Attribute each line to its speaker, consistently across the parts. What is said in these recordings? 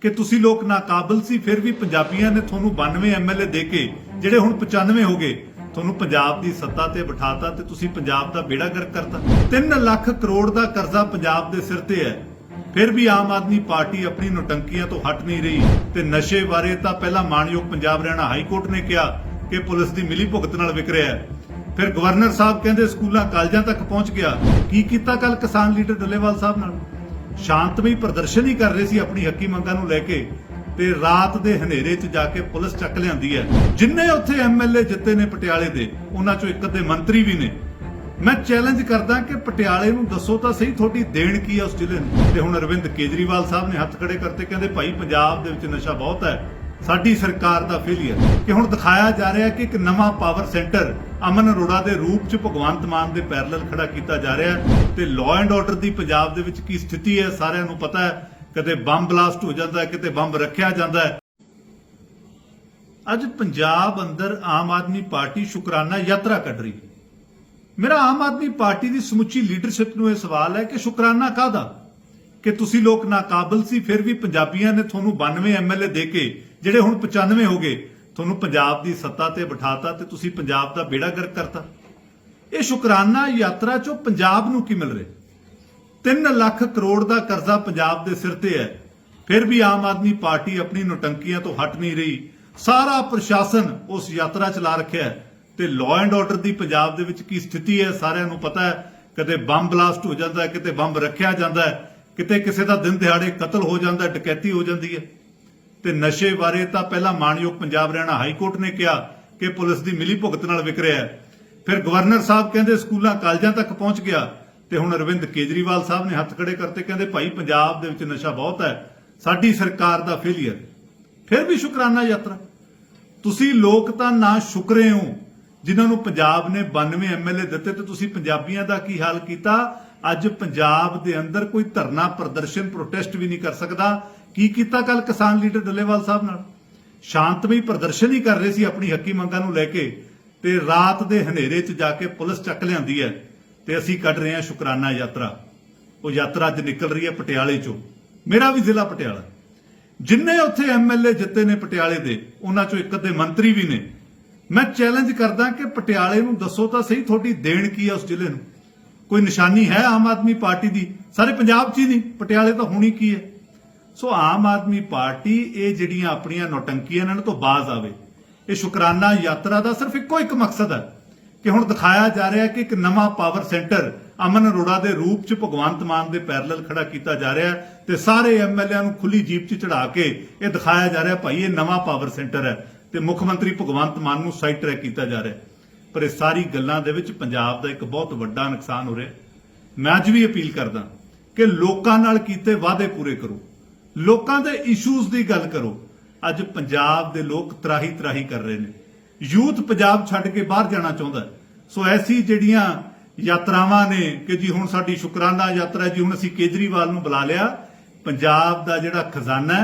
Speaker 1: ਕਿ ਤੁਸੀਂ ਲੋਕ ਨਾਕਾਬਲ ਸੀ, ਫਿਰ ਵੀ ਪੰਜਾਬੀਆਂ ਨੇ ਤੁਹਾਨੂੰ 92 ਐਮਐਲਏ ਦੇ ਕੇ, ਜਿਹੜੇ ਹੁਣ 95 ਹੋ ਗਏ, ਤੁਹਾਨੂੰ ਪੰਜਾਬ ਦੀ ਸੱਤਾ ਤੇ ਬਿਠਾਤਾ ਤੇ ਤੁਸੀਂ ਪੰਜਾਬ ਦਾ ਬੇੜਾ ਗਰਕ ਕਰਤਾ। 3 ਲੱਖ ਕਰੋੜ ਦਾ ਕਰਜ਼ਾ ਪੰਜਾਬ ਦੇ ਸਿਰ ਤੇ ਹੈ। ਫਿਰ ਵੀ ਆਮ ਆਦਮੀ ਪਾਰਟੀ ਆਪਣੀ ਨੋਟੰਕੀਆਂ ਤੋਂ ਹਟ ਨਹੀਂ ਰਹੀ ਤੇ ਨਸ਼ੇ ਬਾਰੇ ਤਾਂ ਪਹਿਲਾਂ ਮਾਨਯੋਗ ਪੰਜਾਬ ਹਰਿਆਣਾ ਹਾਈ ਕੋਰਟ ਨੇ ਕਿਹਾ ਕਿ ਪੁਲਿਸ ਦੀ ਮਿਲੀ ਭੁਗਤ ਨਾਲ ਵਿਕ ਰਿਹਾ ਹੈ। ਫਿਰ ਗਵਰਨਰ ਸਾਹਿਬ ਕਹਿੰਦੇ ਸਕੂਲਾਂ, ਕਾਲਜਾਂ ਤੱਕ ਪਹੁੰਚ ਗਿਆ। ਕੀ ਕੀਤਾ ਕੱਲ ਕਿਸਾਨ ਲੀਡਰ ਡੱਲੇਵਾਲ ਸਾਹਿਬ ਨਾਲ? ਸ਼ਾਂਤਮਈ ਪ੍ਰਦਰਸ਼ਨ ਹੀ ਕਰ ਰਹੇ ਸੀ ਆਪਣੀ ਹੱਕੀ ਮੰਗਾਂ ਨੂੰ ਲੈ ਕੇ ਤੇ ਰਾਤ ਦੇ ਹਨੇਰੇ 'ਚ ਜਾ ਕੇ ਪੁਲਿਸ ਚੱਕ ਲਿਆਂਦੀ ਹੈ। ਜਿੰਨੇ ਉੱਥੇ ਐਮਐਲਏ ਜਿੱਤੇ ਨੇ ਪਟਿਆਲੇ ਦੇ, ਉਹਨਾਂ 'ਚੋਂ ਇੱਕ ਅੱਧੇ ਮੰਤਰੀ ਵੀ ਨੇ। ਮੈਂ ਚੈਲੰਜ ਕਰਦਾ ਕਿ ਪਟਿਆਲੇ ਨੂੰ ਦੱਸੋ ਤਾਂ ਸਹੀ ਤੁਹਾਡੀ ਦੇਣ ਕੀ ਹੈ ਉਸ ਜ਼ਿਲ੍ਹੇ ਨੂੰ। ਤੇ ਹੁਣ ਅਰਵਿੰਦ ਕੇਜਰੀਵਾਲ ਸਾਹਿਬ ਨੇ ਹੱਥ ਖੜੇ ਕਰਤੇ, ਕਹਿੰਦੇ ਭਾਈ ਪੰਜਾਬ ਦੇ ਵਿੱਚ ਨਸ਼ਾ ਬਹੁਤ ਹੈ। ਸਾਡੀ ਸਰਕਾਰ ਦਾ ਫੇਲੀਅਰ ਕਿ ਹੁਣ ਦਿਖਾਇਆ ਜਾ ਰਿਹਾ ਕਿ ਇੱਕ ਨਵਾਂ ਪਾਵਰ ਸੈਂਟਰ ਅਮਨ ਅਰੋੜਾ ਦੇ ਰੂਪ 'ਚ ਭਗਵੰਤ ਮਾਨ ਦੇ ਪੈਰਲਲ ਖੜਾ ਕੀਤਾ ਜਾ ਰਿਹਾ ਤੇ ਲਾਅ ਐਂਡ ਆਰਡਰ ਦੀ ਪੰਜਾਬ ਦੇ ਵਿੱਚ ਕੀ ਸਥਿਤੀ ਹੈ ਸਾਰਿਆਂ ਨੂੰ ਪਤਾ ਹੈ। ਕਦੇ ਬੰਬ ਬਲਾਸਟ ਹੋ ਜਾਂਦਾ ਹੈ, ਕਿਤੇ ਬੰਬ ਰੱਖਿਆ ਜਾਂਦਾ ਹੈ। ਅੱਜ ਪੰਜਾਬ ਅੰਦਰ ਆਮ ਆਦਮੀ ਪਾਰਟੀ ਸ਼ੁਕਰਾਨਾ ਯਾਤਰਾ ਕੱਢ ਰਹੀ ਹੈ। ਮੇਰਾ ਆਮ ਆਦਮੀ ਪਾਰਟੀ ਦੀ ਸਮੁੱਚੀ ਲੀਡਰਸ਼ਿਪ ਨੂੰ ਇਹ ਸਵਾਲ ਹੈ ਕਿ ਸ਼ੁਕਰਾਨਾ ਕਾਹਦਾ? ਕਿ ਤੁਸੀਂ ਲੋਕ ਨਾਕਾਬਲ ਸੀ, ਫਿਰ ਵੀ ਪੰਜਾਬੀਆਂ ਨੇ ਤੁਹਾਨੂੰ 92 ਐਮਐਲਏ ਦੇ ਕੇ ਜਿਹੜੇ ਹੁਣ 95 ਹੋ ਗਏ, ਤੁਹਾਨੂੰ ਪੰਜਾਬ ਦੀ ਸੱਤਾ ਤੇ ਬਿਠਾਤਾ ਤੇ ਤੁਸੀਂ ਪੰਜਾਬ ਦਾ ਬੇੜਾ ਗਰਕ ਕਰਤਾ। ਇਹ ਸ਼ੁਕਰਾਨਾ ਯਾਤਰਾ ਚੋਂ ਪੰਜਾਬ ਨੂੰ ਕੀ ਮਿਲ ਰਿਹਾ? 3 ਲੱਖ ਕਰੋੜ ਦਾ ਕਰਜ਼ਾ ਪੰਜਾਬ ਦੇ ਸਿਰ ਤੇ ਹੈ। ਫਿਰ ਵੀ ਆਮ ਆਦਮੀ ਪਾਰਟੀ ਆਪਣੀ ਨੋਟੰਕੀਆਂ ਤੋਂ ਹਟ ਨਹੀਂ ਰਹੀ। ਸਾਰਾ ਪ੍ਰਸ਼ਾਸਨ ਉਸ ਯਾਤਰਾ ਚਲਾ ਰੱਖਿਆ ਹੈ। ਤੇ ਲਾਅ ਐਂਡ ਆਰਡਰ ਦੀ ਪੰਜਾਬ ਦੇ ਵਿੱਚ ਕੀ ਸਥਿਤੀ ਹੈ, ਸਾਰਿਆਂ ਨੂੰ ਪਤਾ ਹੈ। ਕਦੇ ਬੰਬ ਬਲਾਸਟ ਹੋ ਜਾਂਦਾ ਹੈ, ਕਿਤੇ ਬੰਬ ਰੱਖਿਆ ਜਾਂਦਾ ਹੈ। ਕਿਤੇ ਕਿਸੇ ਦਾ ਦਿਨ ਦਿਹਾੜੇ ਕਤਲ ਹੋ ਜਾਂਦਾ ਡਕੈਤੀ ਹੋ ਜਾਂਦੀ ਹੈ। ਤੇ ਨਸ਼ੇ ਬਾਰੇ ਤਾਂ ਪਹਿਲਾਂ ਮਾਨਯੋਗ ਪੰਜਾਬ ਹਰਿਆਣਾ ਹਾਈ ਕੋਰਟ ਨੇ ਕਿਹਾ ਕਿ ਪੁਲਿਸ ਦੀ ਮਿਲੀ ਭੁਗਤ ਨਾਲ ਵਿਕ ਰਿਹਾ ਹੈ। ਫਿਰ ਗਵਰਨਰ ਸਾਹਿਬ ਕਹਿੰਦੇ ਸਕੂਲਾਂ, ਕਾਲਜਾਂ ਤੱਕ ਪਹੁੰਚ ਗਿਆ ਤੇ ਹੁਣ ਅਰਵਿੰਦ ਕੇਜਰੀਵਾਲ ਸਾਹਿਬ ਨੇ ਹੱਥ ਖੜੇ ਕਰਤੇ, ਕਹਿੰਦੇ ਭਾਈ ਪੰਜਾਬ ਦੇ ਵਿੱਚ ਨਸ਼ਾ ਬਹੁਤ ਹੈ, ਸਾਡੀ ਸਰਕਾਰ ਦਾ ਫੇਲਿਅਰ ਫਿਰ ਵੀ ਸ਼ੁਕਰਾਨਾ ਯਾਤਰਾ। ਤੁਸੀਂ ਲੋਕ ਤਾਂ ਨਾ ਸ਼ੁਕਰੇ ਹੋ, ਜਿਨ੍ਹਾਂ ਨੂੰ ਪੰਜਾਬ ਨੇ 92 ਐਮਐਲਏ ਦਿੱਤੇ ਤੇ ਤੁਸੀਂ ਪੰਜਾਬੀਆਂ ਦਾ ਕੀ ਹਾਲ ਕੀਤਾ? ਅੱਜ ਪੰਜਾਬ ਦੇ ਅੰਦਰ ਕੋਈ ਧਰਨਾ ਪ੍ਰਦਰਸ਼ਨ ਪ੍ਰੋਟੈਸਟ ਵੀ ਨਹੀਂ ਕਰ ਸਕਦਾ। ਕੀ ਕੀਤਾ ਕੱਲ ਕਿਸਾਨ ਲੀਡਰ ਡੱਲੇਵਾਲ ਸਾਹਿਬ ਨਾਲ? ਸ਼ਾਂਤਮਈ ਪ੍ਰਦਰਸ਼ਨ ਹੀ ਕਰ ਰਹੇ ਸੀ ਆਪਣੀ ਹੱਕੀ ਮੰਗਾਂ ਨੂੰ ਲੈ ਕੇ ਤੇ ਰਾਤ ਦੇ ਹਨੇਰੇ 'ਚ ਜਾ ਕੇ ਪੁਲਿਸ ਚੱਕ ਲਿਆਂਦੀ ਹੈ ਤੇ ਅਸੀਂ ਕੱਢ ਰਹੇ ਹਾਂ ਸ਼ੁਕਰਾਨਾ ਯਾਤਰਾ। ਉਹ ਯਾਤਰਾ ਅੱਜ ਨਿਕਲ ਰਹੀ ਹੈ ਪਟਿਆਲੇ 'ਚੋਂ। ਮੇਰਾ ਵੀ ਜ਼ਿਲ੍ਹਾ ਪਟਿਆਲਾ। ਜਿੰਨੇ ਉੱਥੇ ਐਮਐਲਏ ਜਿੱਤੇ ਨੇ ਪਟਿਆਲੇ ਦੇ, ਉਹਨਾਂ 'ਚੋਂ ਇੱਕ ਅੱਧੇ ਮੰਤਰੀ ਵੀ ਨੇ। ਮੈਂ ਚੈਲੰਜ ਕਰਦਾ ਕਿ ਪਟਿਆਲੇ ਨੂੰ ਦੱਸੋ ਤਾਂ ਸਹੀ ਤੁਹਾਡੀ ਦੇਣ ਕੀ ਹੈ ਉਸ ਜ਼ਿਲ੍ਹੇ ਨੂੰ। ਕੋਈ ਨਿਸ਼ਾਨੀ ਹੈ ਆਮ ਆਦਮੀ ਪਾਰਟੀ ਦੀ? ਸਾਰੇ ਪੰਜਾਬ 'ਚ ਹੀ ਨਹੀਂ, ਪਟਿਆਲੇ ਤਾਂ ਹੋਣੀ ਕੀ ਹੈ? ਸੋ ਆਮ ਆਦਮੀ ਪਾਰਟੀ ਇਹ ਜਿਹੜੀਆਂ ਆਪਣੀਆਂ ਨੌਟੰਕੀਆਂ ਇਹਨਾਂ ਤੋਂ ਬਾਜ਼ ਆਵੇ। ਇਹ ਸ਼ੁਕਰਾਨਾ ਯਾਤਰਾ ਦਾ ਸਿਰਫ ਇੱਕੋ ਇੱਕ ਮਕਸਦ ਹੈ ਕਿ ਹੁਣ ਦਿਖਾਇਆ ਜਾ ਰਿਹਾ ਕਿ ਇੱਕ ਨਵਾਂ ਪਾਵਰ ਸੈਂਟਰ ਅਮਨ ਅਰੋੜਾ ਦੇ ਰੂਪ 'ਚ ਭਗਵੰਤ ਮਾਨ ਦੇ ਪੈਰਲਲ ਖੜਾ ਕੀਤਾ ਜਾ ਰਿਹਾ ਤੇ ਸਾਰੇ ਐਮਐਲਏਆਂ ਨੂੰ ਖੁੱਲੀ ਜੀਪ 'ਚ ਚੜਾ ਕੇ ਇਹ ਦਿਖਾਇਆ ਜਾ ਰਿਹਾ ਭਾਈ ਇਹ ਨਵਾਂ ਪਾਵਰ ਸੈਂਟਰ ਹੈ ਤੇ ਮੁੱਖ ਮੰਤਰੀ ਭਗਵੰਤ ਮਾਨ ਨੂੰ ਸਾਈਡ ਟਰੈਕ ਕੀਤਾ ਜਾ ਰਿਹਾ ਪਰ ਇਹ ਸਾਰੀ ਗੱਲਾਂ ਦੇ ਵਿੱਚ ਪੰਜਾਬ ਦਾ ਇੱਕ ਬਹੁਤ ਵੱਡਾ ਨੁਕਸਾਨ ਹੋ ਰਿਹਾ ਮੈਂ ਅੱਜ ਵੀ ਅਪੀਲ ਕਰਦਾ ਕਿ ਲੋਕਾਂ ਨਾਲ ਕੀਤੇ ਵਾਅਦੇ ਪੂਰੇ ਕਰੋ। ਲੋਕਾਂ ਦੇ ਇਸ਼ੂਜ਼ ਦੀ ਗੱਲ ਕਰੋ। ਅੱਜ ਪੰਜਾਬ ਦੇ ਲੋਕ ਤਰਾਹੀ ਤਰਾਹੀ ਕਰ ਰਹੇ ਨੇ। ਯੂਥ ਪੰਜਾਬ ਛੱਡ ਕੇ ਬਾਹਰ ਜਾਣਾ ਚਾਹੁੰਦਾ ਸੋ ਐਸੀ ਜਿਹੜੀਆਂ ਯਾਤਰਾਵਾਂ ਨੇ ਕਿ ਜੀ ਹੁਣ ਸਾਡੀ ਸ਼ੁਕਰਾਨਾ ਯਾਤਰਾ ਜੀ, ਹੁਣ ਅਸੀਂ ਕੇਜਰੀਵਾਲ ਨੂੰ ਬੁਲਾ ਲਿਆ। ਪੰਜਾਬ ਦਾ ਜਿਹੜਾ ਖਜ਼ਾਨਾ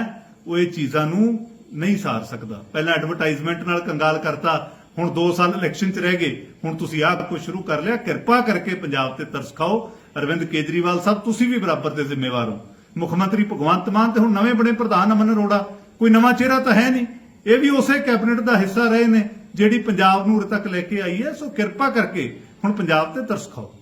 Speaker 1: ਉਹ ਇਹ ਚੀਜ਼ਾਂ ਨੂੰ ਨਹੀਂ ਸਾਰ ਸਕਦਾ। ਪਹਿਲਾਂ ਐਡਵਰਟਾਈਜ਼ਮੈਂਟ ਨਾਲ ਕੰਗਾਲ ਕਰਤਾ, ਹੁਣ 2 ਸਾਲ ਇਲੈਕਸ਼ਨ 'ਚ ਰਹਿ ਗਏ। ਹੁਣ ਤੁਸੀਂ ਆਹ ਕੁਝ ਸ਼ੁਰੂ ਕਰ ਲਿਆ। ਕਿਰਪਾ ਕਰਕੇ ਪੰਜਾਬ ਤੇ ਤਰਸ ਖਾਓ। ਅਰਵਿੰਦ ਕੇਜਰੀਵਾਲ ਸਾਹਿਬ, ਤੁਸੀਂ ਵੀ ਬਰਾਬਰ ਦੇ ਜ਼ਿੰਮੇਵਾਰ ਹੋ। ਮੁੱਖ ਮੰਤਰੀ ਭਗਵੰਤ ਮਾਨ ਤੇ ਹੁਣ ਨਵੇਂ ਬਣੇ ਪ੍ਰਧਾਨ ਅਮਨ ਅਰੋੜਾ, ਕੋਈ ਨਵਾਂ ਚਿਹਰਾ ਤਾਂ ਹੈ ਨਹੀਂ। ਇਹ ਵੀ ਉਸੇ ਕੈਬਨਿਟ ਦਾ ਹਿੱਸਾ ਰਹੇ ਨੇ, ਜਿਹੜੀ ਪੰਜਾਬ ਨੂੰ ਉਰੇ ਤੱਕ ਲੈ ਕੇ ਆਈ ਹੈ, ਸੋ ਕਿਰਪਾ ਕਰਕੇ ਹੁਣ ਪੰਜਾਬ ਤੇ ਤਰਸ ਖਾਓ।